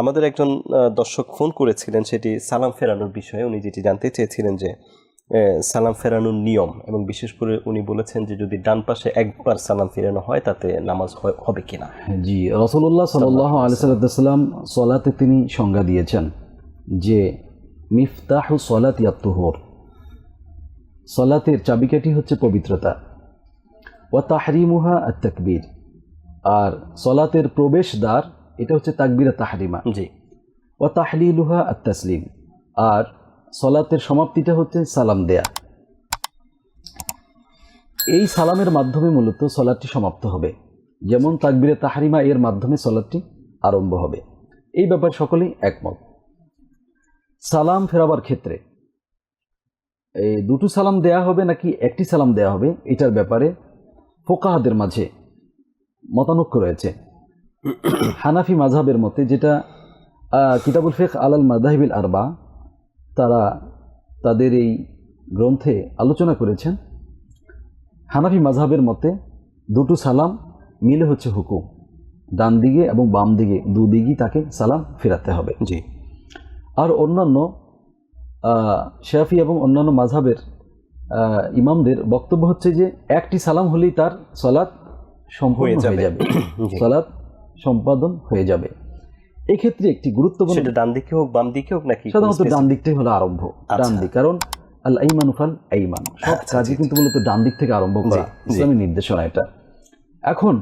আমাদের একজন দর্শক ফোন করেছিলেন সেটি সালাম ফেরানোর বিষয়ে। উনি যেটি জানতে চেয়েছিলেন যে সালাম ফেরানোর নিয়ম এবং বিশেষ করে উনি বলেছেন যে যদি ডান পাশে একবার সালাম ফেরানো হয় তাতে নামাজ হবে কিনা। জি রসুল্লাহ সাল্লাহ আলিসাল্লাম সলাতে তিনি সংজ্ঞা দিয়েছেন যে মিফতাহু সলাত ইয়াত্তুহর সলাতের চাবিকাঠি হচ্ছে পবিত্রতা। ও তাহরিমুহা আর তাকবীর আর সলাতের প্রবেশ দ্বার এটা হচ্ছে তাকবিরা তাহরিমা। জি। ও তাহলিলুহা আর তাসলিম আর সলাতের সমাপ্তিটা হচ্ছে সালাম দেয়া। এই সালামের মাধ্যমে মূলত সলাদটি সমাপ্ত হবে। যেমন তাকবিরে তাহারিমা এর মাধ্যমে সলাদটি আরম্ভ হবে। এই ব্যাপারে সকলেই একমত। সালাম ফেরাবার ক্ষেত্রে এই দুটো সালাম দেয়া হবে নাকি একটি সালাম দেয়া হবে এটার ব্যাপারে ফোকাহাদের মাঝে মতানৈক্য রয়েছে। হানাফি মাঝহাবের মতে যেটা কিতাবুল ফেখ আলাল মাদাহিবিল আরবা তারা তাদের এই গ্রন্থে আলোচনা করেছেন হানাফি মাঝহাবের মতে দুটো সালাম মিলে হচ্ছে হুকুম। ডান দিকে এবং বাম দিকে দুদিকেই তাকে সালাম ফেরাতে হবে। জি। আর অন্যান্য শাফি এবং অন্যান্য মাঝহাবের ইমামদের বক্তব্য হচ্ছে যে একটি সালাম হলেই তার সলাৎ সম্পূর্ণ হয়ে যাবে। যাবে। সলাৎ সম্পাদন হয়ে যাবে। এক্ষেত্রে একটি গুরুত্বপূর্ণ ডান দিকে হোক বাম দিকে হোক নাকি সাধারণত ডান দিক থেকে হলো আরম্ভ। ডান দিক কারণ আল আইমান ফাল আইমান। সব আচ্ছা, কাজই কিন্তু মূলত ডান দিক থেকে আরম্ভ করা। ইসলামী নির্দেশনা এটা। এখন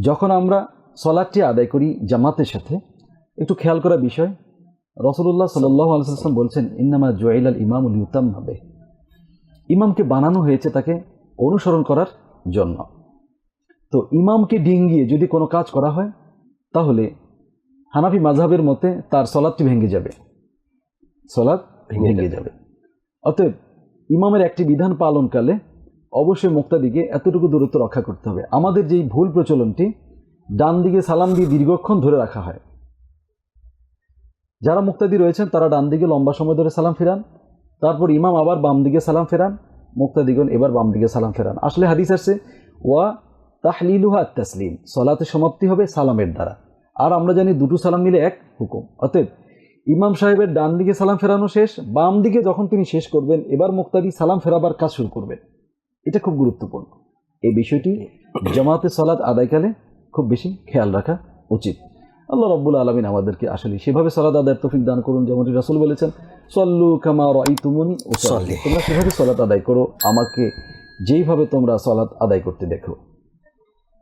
যখন আমরা সলাদটি আদায় করি জামাতের সাথে একটু খেয়াল করা বিষয়। রসুল্লাহ সাল্লাহ আলসালাম বলছেন ইন্নামা জয়েল আল ইমাম ইউতাম হবে ইমামকে বানানো হয়েছে তাকে অনুসরণ করার জন্য। তো ইমামকে ডিঙ্গিয়ে যদি কোনো কাজ করা হয় হানাফি মাঝহাবের মতে তার সলাদটি ভেঙে যাবে। সলাদ ভেঙে যাবে। অতএব ইমামের একটি বিধান পালনকালে অবশ্যই মুক্তাদিকে এতটুকু দূরত্ব রক্ষা করতে হবে। আমাদের যেই ভুল প্রচলনটি ডান দিকে সালাম দিয়ে দীর্ঘক্ষণ ধরে রাখা হয়। যারা মুক্তাদি রয়েছেন তারা ডান দিকে লম্বা সময় ধরে সালাম ফেরান। তারপর ইমাম আবার বাম দিকে সালাম ফেরান। মুক্তাদিগণ এবার বাম দিকে সালাম ফেরান। আসলে হাদিস আসছে ওয়া তাহলিলুহা তাসলিম। সলাতে সমাপ্তি হবে সালামের দ্বারা। আর আমরা জানি দুটো সালাম মিলে এক হুকুম। অতএব ইমাম সাহেবের ডান দিকে সালাম ফেরানো শেষ বাম দিকে যখন তিনি শেষ করবেন এবার মুক্তাদি সালাম ফেরাবার কাজ শুরু করবেন। এটা খুব গুরুত্বপূর্ণ। এই বিষয়টি জামাতে সলাদ আদায়কালে খুব বেশি খেয়াল রাখা উচিত। আল্লাহ রব্বুল আলমিন আমাদেরকে আসলে সেভাবে সলাদ আদায়ের তফিক দান করুন যেমনটি রাসুল বলেছেন সল্লু কামা রাই তুমনি ও সল্লি। তোমরা সেভাবে সলাদ আদায় করো আমাকে যেইভাবে তোমরা সলাদ আদায় করতে দেখো।